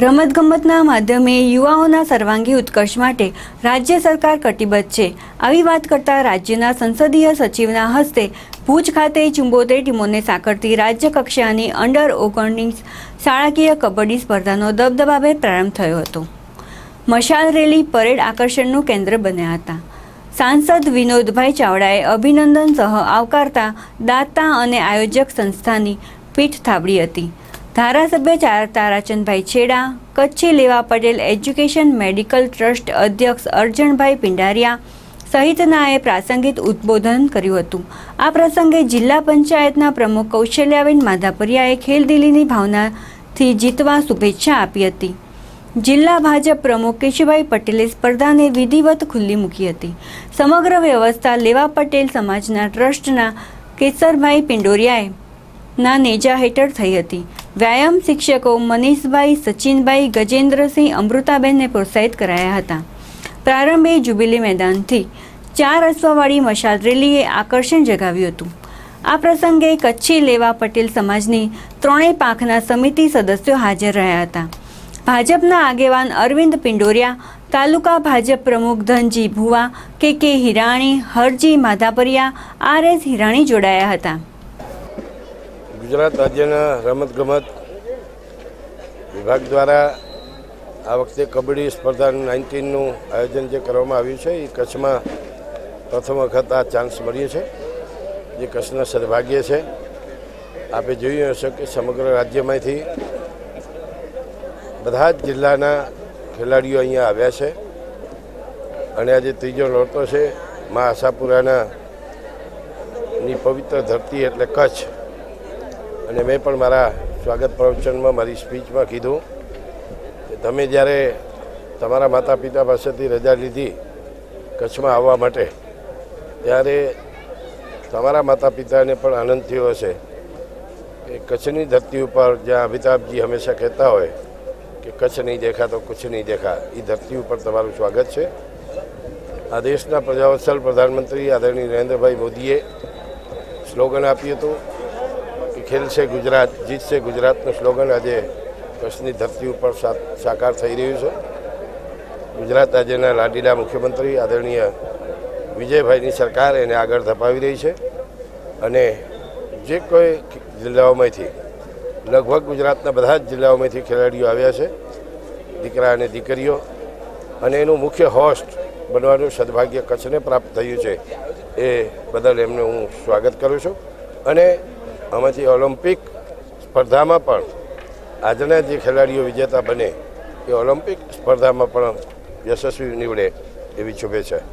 રમતગમતના માધ્યમે યુવાઓના સર્વાંગી ઉત્કર્ષ માટે રાજ્ય સરકાર કટિબદ્ધ છે. આવી વાત કરતા રાજ્યના સંસદીય સચિવના હસ્તે ભુજ ખાતે ચુંબોતેર ટીમોને સાંકળતી રાજ્ય કક્ષાની અંડર ઓગણીસ શાળાકીય કબડ્ડી સ્પર્ધાનો દબદબાભે પ્રારંભ થયો હતો. મશાલ રેલી પરેડ આકર્ષણનું કેન્દ્ર બન્યા હતા. સાંસદ વિનોદભાઈ ચાવડાએ અભિનંદન સહ આવકારતા દાતા અને આયોજક સંસ્થાની પીઠ થાબડી હતી. ધારાસભ્ય ચાર તારાચંદભાઈ છેડા, કચ્છી લેવા પટેલ એજ્યુકેશન મેડિકલ ટ્રસ્ટ અધ્યક્ષ અર્જણભાઈ પિંડારિયા સહિતનાએ પ્રાસંગિક ઉદ્બોધન કર્યું હતું. આ પ્રસંગે જિલ્લા પંચાયતના પ્રમુખ કૌશલ્યાબેન માધાપરિયાએ ખેલદિલીની ભાવનાથી જીતવા શુભેચ્છા આપી હતી. જિલ્લા ભાજપ પ્રમુખ કેશુભાઈ પટેલે સ્પર્ધાને વિધિવત ખુલ્લી મૂકી હતી. સમગ્ર વ્યવસ્થા લેવા પટેલ સમાજના ટ્રસ્ટના કેસરભાઈ પિંડોરિયાએ ના નેજા હેઠળ થઈ હતી. વ્યાયામ શિક્ષકો મનીષભાઈ, સચિનભાઈ, ગજેન્દ્રસિંહ, અમૃતાબેનને પ્રોત્સાહિત કરાયા હતા. પ્રારંભે જુબિલી મેદાનથી ચાર અશ્વવાળી મશાલ રેલીએ આકર્ષણ જગાવ્યું હતું. આ પ્રસંગે કચ્છી લેવા પટેલ સમાજની ત્રણેય પાંખના સમિતિ સદસ્યો હાજર રહ્યા હતા. ભાજપના આગેવાન અરવિંદ પિંડોરિયા, તાલુકા ભાજપ પ્રમુખ Dhanji Bhuva, K K Hirani, Harji Madhapariya, R S Hirani જોડાયા હતા. ગુજરાત રાજ્યના રમતગમત વિભાગ દ્વારા આ વખતે કબડ્ડી સ્પર્ધા નાઇન્ટીનનું આયોજન જે કરવામાં આવ્યું છે, એ કચ્છમાં પ્રથમ વખત આ ચાન્સ મળ્યો છે, જે કચ્છના સદભાગ્ય છે. આપે જોયું હશે કે સમગ્ર રાજ્યમાંથી બધા જ જિલ્લાના ખેલાડીઓ અહીંયા આવ્યા છે. અને આજે ત્રીજો નોરતો છે, મા આશાપુરાના ની પવિત્ર ધરતી એટલે કચ્છ. અને મેં પણ મારા સ્વાગત પ્રવચનમાં, મારી સ્પીચમાં કીધું કે તમે જ્યારે તમારા માતા પિતા પાસેથી રજા લીધી કચ્છમાં આવવા માટે, ત્યારે તમારા માતા પિતાને પણ આનંદ થયો હશે કે કચ્છની ધરતી ઉપર જ્યાં અમિતાભજી હંમેશા કહેતા હોય કે કચ્છ નહીં દેખા તો કુછ નહીં દેખા એ ધરતી ઉપર તમારું સ્વાગત છે. આ દેશના પ્રજાવત્સલ પ્રધાનમંત્રી આદરણીય નરેન્દ્રભાઈ મોદીએ સ્લોગન આપ્યું હતું કે ખેલશે ગુજરાત જીતશે ગુજરાતનું સ્લોગન આજે કચ્છની ધરતી ઉપર સાકાર થઈ રહ્યું છે. ગુજરાત રાજ્યના લાડીલા મુખ્યમંત્રી આદરણીય વિજયભાઈની સરકાર એને આગળ ધપાવી રહી છે અને જે કોઈ જિલ્લાઓમાંથી, લગભગ ગુજરાતના બધા જ જિલ્લાઓમાંથી ખેલાડીઓ આવ્યા છે, દીકરા અને દીકરીઓ, અને એનું મુખ્ય હોસ્ટ બનવાનું સદભાગ્ય કચ્છને પ્રાપ્ત થયું છે એ બદલ એમને હું સ્વાગત કરું છું. અને આમાંથી ઓલિમ્પિક સ્પર્ધામાં પણ આજના જે ખેલાડીઓ વિજેતા બને, એ ઓલિમ્પિક સ્પર્ધામાં પણ યશસ્વી નીવડે એવી શુભેચ્છા.